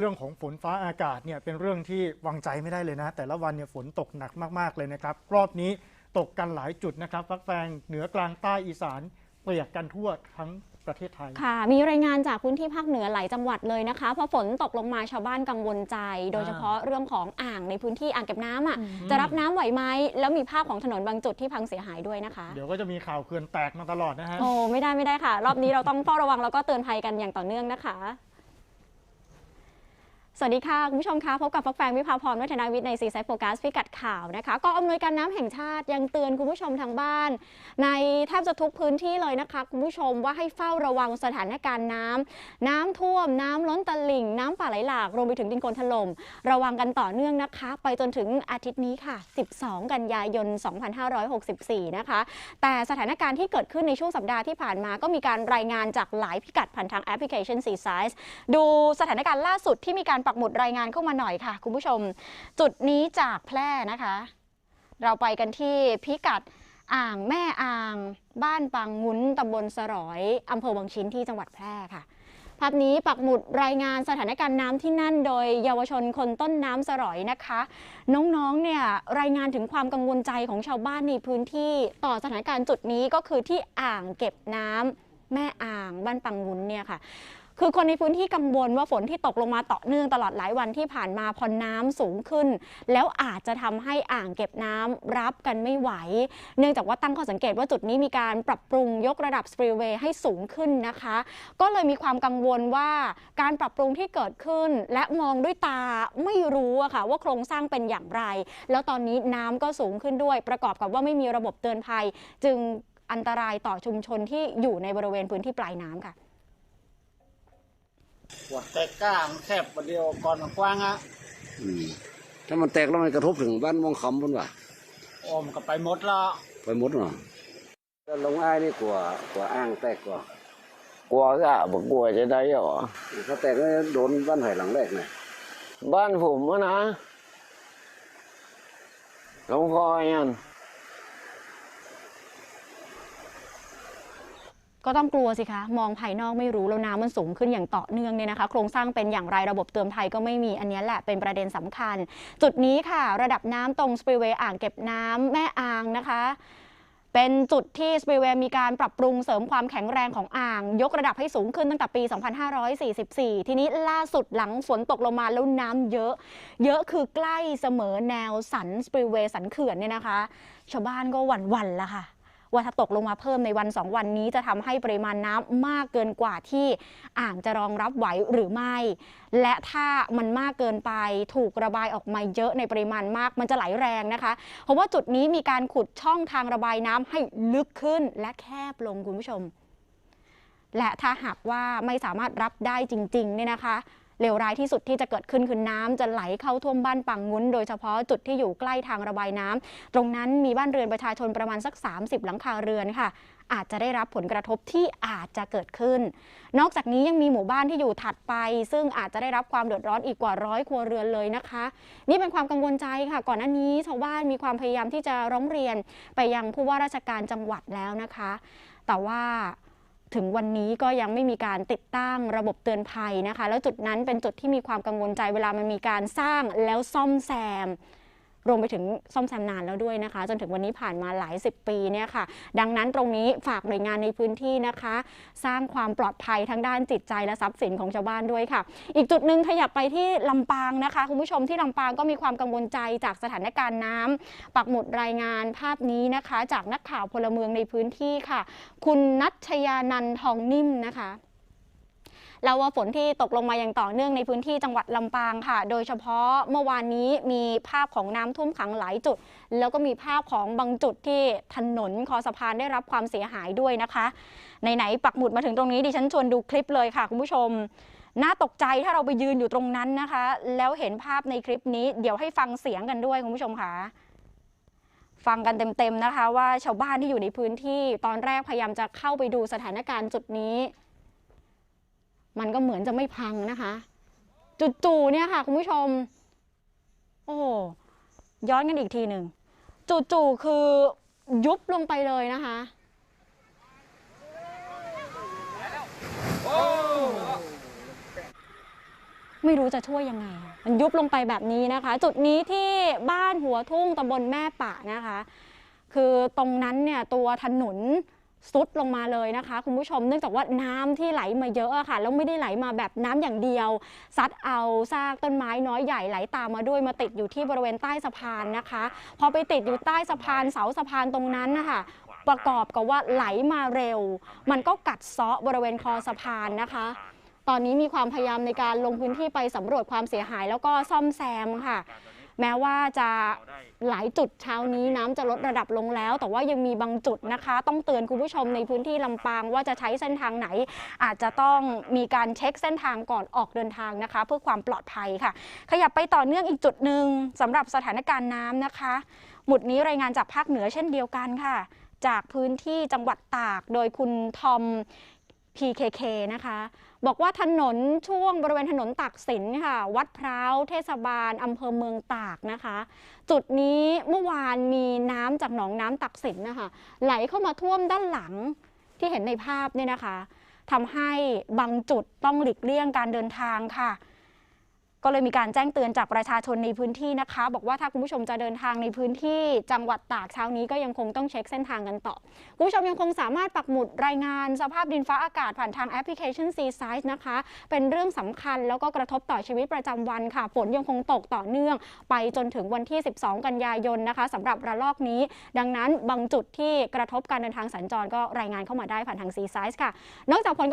เรื่องของฝนฟ้าอากาศเนี่ยเป็นเรื่องที่วางใจไม่ได้เลยนะ แต่ละวันเนี่ยฝนตกหนักมากๆเลยนะครับ รอบนี้ตกกันหลายจุดนะครับฟักแฟงเหนือกลางใต้อีสานเปียกกันทั่วทั้งประเทศไทย ค่ะ มีรายงานจากพื้นที่ภาคเหนือหลายจังหวัดเลยนะคะเพราะฝนตกลงมาชาวบ้านกังวลใจ โดยเฉพาะเรื่องของอ่างในพื้นที่อ่างเก็บน้ำอะจะรับน้ำไหวไหมแล้วมีภาพของถนนบางจุดที่พังเสียหายด้วยนะคะ เดี๋ยวก็จะมีข่าวเขื่อนแตกมาตลอดนะฮะ โอ้ไม่ได้ไม่ได้ค่ะ รอบนี้เราต้องเฝ้าระวังแล้วก็เตือนภัยกันอย่างต่อเนื่องนะคะ สวัสดีค่ะ คุณผู้ชมคะพบกับฟักแฟงวิภาพรวัฒนาวิทย์ในซีไซโฟกัสพิกัดข่าวนะคะกองอำนวยการน้ำแห่งชาติยังเตือนคุณผู้ชมทางบ้าน ในแทบจะทุกพื้นที่เลยนะคะ คุณผู้ชมว่าให้เฝ้าระวังสถานการณ์น้ำน้ำท่วม น้ำล้นตลิ่ง น้ำป่าไหลหลากรวมไปถึงดินโคลนถล่มระวังกันต่อเนื่องนะคะ ไปจนถึงอาทิตย์นี้ค่ะ 12 กันยายน 2564 นะคะ แต่สถานการณ์ที่เกิดขึ้นในช่วงสัปดาห์ที่ผ่านมา ก็มีการรายงานจากหลายพิกัดผ่านทางแอปพลิเคชัน c s i z e ดูสถานการณ์ล่าสุดที่มีการปักหมุดรายงานเข้ามาหน่อยค่ะ คุณผู้ชม จุดนี้จากแพร่นะคะ เราไปกันที่พิกัดอ่างแม่อ่าง บ้านปางงุ้นตำบลสรอยอำเภอวังชิ้นที่จังหวัดแพร่ค่ะภาพนี้ปักหมุดรายงานสถานการณ์น้ำที่นั่น โดยเยาวชนคนต้นน้ำสรอยนะคะ น้องๆเนี่ยรายงานถึงความกังวลใจของชาวบ้านในพื้นที่ต่อสถานการณ์จุดนี้ก็คือที่อ่างเก็บน้ำแม่อ่างบ้านปังงุ้นเนี่ยค่ะ คือคนในพื้นที่กังวลว่าฝนที่ตกลงมาต่อเนื่องตลอดหลายวันที่ผ่านมาพอน้ำสูงขึ้น แล้วอาจจะทำให้อ่างเก็บน้ำรับกันไม่ไหว เนื่องจากว่าตั้งข้อสังเกตว่าจุดนี้มีการปรับปรุงยกระดับสปริเวย์ให้สูงขึ้นนะคะ ก็เลยมีความกังวลว่าการปรับปรุงที่เกิดขึ้น และมองด้วยตาไม่รู้อะค่ะว่าโครงสร้างเป็นอย่างไร แล้วตอนนี้น้ำก็สูงขึ้นด้วย ประกอบกับว่าไม่มีระบบเตือนภัย จึงอันตรายต่อชุมชนที่อยู่ในบริเวณพื้นที่ปลายน้ำค่ะ หัวแตกก้างแคบประเดียวก่อนมันกว้างอะอืมถ้ามันแตกแล้วมันกระทบถึงบ้านมองคำพุ่นว่ะโอ้มนก็ไปหมดละไปหมดเนาะแต่ลงอ้ายนี่กลัวกลัวอ้างแตกกว่ากลัวก็บอกกลัวจะได้เหรอถ้าแตกแล้วโดนบ้านไห่หลังแรกน่ะบ้านผมอะนะหลวงพ่อยัน ก็ต้องกลัวสิคะ มองภายนอกไม่รู้แล้วน้ำมันสูงขึ้นอย่างต่อเนื่องเนี่ยนะคะ โครงสร้างเป็นอย่างไรระบบเตือนภัยก็ไม่มีอันนี้แหละเป็นประเด็นสำคัญ จุดนี้ค่ะ ระดับน้ำตรงสปริเวย์อ่างเก็บน้ำแม่อ่างนะคะเป็นจุดที่สปริเวย์มีการปรับปรุงเสริมความแข็งแรงของอ่าง ยกระดับให้สูงขึ้นตั้งแต่ปี 2544 ทีนี้ล่าสุดหลังฝนตกลงมาแล้วน้ำเยอะ เยอะคือใกล้เสมอแนวสันสปริเวย์สันเขื่อนเนี่ยนะคะ ชาวบ้านก็หวั่นวันๆละค่ะ ว่าถ้าตกลงมาเพิ่มในวัน 2 วันนี้จะทำให้ปริมาณน้ำมากเกินกว่าที่อ่างจะรองรับไหวหรือไม่ และถ้ามันมากเกินไปถูกระบายออกมาเยอะในปริมาณมากมันจะไหลแรงนะคะ เพราะว่าจุดนี้มีการขุดช่องทางระบายน้ำให้ลึกขึ้นและแคบลงคุณผู้ชม และถ้าหากว่าไม่สามารถรับได้จริงๆเนี่ยนะคะ เลวร้ายที่สุดที่จะเกิดขึ้นคือน้ำจะไหลเข้าท่วมบ้านปังงุ้น โดยเฉพาะจุดที่อยู่ใกล้ทางระบายน้ำตรงนั้นมีบ้านเรือนประชาชนประมาณสัก 30 หลังคาเรือนค่ะ อาจจะได้รับผลกระทบที่อาจจะเกิดขึ้น นอกจากนี้ยังมีหมู่บ้านที่อยู่ถัดไป ซึ่งอาจจะได้รับความเดือดร้อนอีกกว่าร้อยครัวเรือนเลยนะคะ นี่เป็นความกังวลใจค่ะ ก่อนหน้านี้ชาวบ้านมีความพยายามที่จะร้องเรียนไปยังผู้ว่าราชการจังหวัดแล้วนะคะ แต่ว่า ถึงวันนี้ก็ยังไม่มีการติดตั้งระบบเตือนภัยนะคะ แล้วจุดนั้นเป็นจุดที่มีความกังวลใจเวลามันมีการสร้างแล้วซ่อมแซม รวมไปถึงซ่อมแซมนานแล้วด้วยนะคะ จนถึงวันนี้ผ่านมาหลายสิบปีเนี่ยค่ะ ดังนั้นตรงนี้ฝากหน่วยงานในพื้นที่นะคะ สร้างความปลอดภัยทั้งด้านจิตใจและทรัพย์สินของชาวบ้านด้วยค่ะ อีกจุดหนึ่งขยับไปที่ลำปางนะคะคุณผู้ชมที่ลำปางก็มีความกังวลใจจากสถานการณ์น้ำปักหมุดรายงานภาพนี้นะคะ จากนักข่าวพลเมืองในพื้นที่ค่ะ คุณนัชยานันทองนิ่มนะคะ แล้วว่าฝนที่ตกลงมาอย่างต่อเนื่องในพื้นที่จังหวัดลำปางค่ะ โดยเฉพาะเมื่อวานนี้มีภาพของน้ำท่วมขังหลายจุด แล้วก็มีภาพของบางจุดที่ถนนคอสะพานได้รับความเสียหายด้วยนะคะไหนๆปักหมุดมาถึงตรงนี้ดิฉันชวนดูคลิปเลยค่ะคุณผู้ชมน่าตกใจถ้าเราไปยืนอยู่ตรงนั้นนะคะ แล้วเห็นภาพในคลิปนี้ เดี๋ยวให้ฟังเสียงกันด้วยคุณผู้ชมค่ะฟังกันเต็มๆนะคะ ว่าชาวบ้านที่อยู่ในพื้นที่ตอนแรกพยายามจะเข้าไปดูสถานการณ์จุดนี้ มันก็เหมือนจะไม่พังนะคะจู่ๆเนี่ยค่ะคุณผู้ชม โอ้ย้อนกันอีกทีหนึ่งจู่ๆคือยุบลงไปเลยนะคะไม่รู้จะช่วยยังไง มันยุบลงไปแบบนี้นะคะ จุดนี้ที่บ้านหัวทุ่งตำบลแม่ปะนะคะ คือตรงนั้นเนี่ยตัวถนน ซุดลงมาเลยนะคะ คุณผู้ชมเนื่องจากว่าน้ำที่ไหลมาเยอะค่ะแล้วไม่ได้ไหลมาแบบน้ำอย่างเดียว ซัดเอาซากต้นไม้น้อยใหญ่ไหลตามมาด้วยมาติดอยู่ที่บริเวณใต้สะพานนะคะ พอไปติดอยู่ใต้สะพานเสาสะพานตรงนั้นนะคะประกอบกับว่าไหลมาเร็ว มันก็กัดเซาะบริเวณคอสะพานนะคะ ตอนนี้มีความพยายามในการลงพื้นที่ไปสำรวจความเสียหายแล้วก็ซ่อมแซมค่ะ แม้ว่าจะหลายจุดเช้านี้น้ำจะลดระดับลงแล้ว แต่ว่ายังมีบางจุดนะคะ ต้องเตือนคุณผู้ชมในพื้นที่ลำปางว่าจะใช้เส้นทางไหน อาจจะต้องมีการเช็คเส้นทางก่อนออกเดินทางนะคะ เพื่อความปลอดภัยค่ะ ขยับไปต่อเนื่องอีกจุดหนึ่งสำหรับสถานการณ์น้ำนะคะ หมุดนี้รายงานจากภาคเหนือเช่นเดียวกันค่ะ จากพื้นที่จังหวัดตากโดยคุณทอม PKK นะคะ บอกว่าถนนช่วงบริเวณถนนตากสินค่ะ วัดพร้าวเทศบาลอำเภอเมืองตากนะคะ จุดนี้เมื่อวานมีน้ำจากหนองน้ำตักสินนะคะ ไหลเข้ามาท่วมด้านหลังที่เห็นในภาพเนี่ยนะคะทำให้บางจุดต้องหลีกเลี่ยงการเดินทางค่ะ ก็เลยมีการแจ้งเตือนจากประชาชนในพื้นที่นะคะ บอกว่าถ้าคุณผู้ชมจะเดินทางในพื้นที่จังหวัดตากเช้านี้ก็ยังคงต้องเช็คเส้นทางกันต่อ คุณผู้ชมยังคงสามารถปักหมุดรายงาน สภาพดินฟ้าอากาศผ่านทางแอปพลิเคชัน c s i z e นะคะ เป็นเรื่องสำคัญแล้วก็กระทบต่อชีวิตประจำวันค่ะ ฝนยังคงตกต่อเนื่อง ไปจนถึงวันที่ 12 กันยายนนะคะสำหรับระลอกนี้ ดังนั้นบางจุดที่กระทบการเดินทางสัญจรก็รายงานเข้ามาได้ผ่านทาง c s i z e ค่ะ นอกจากผล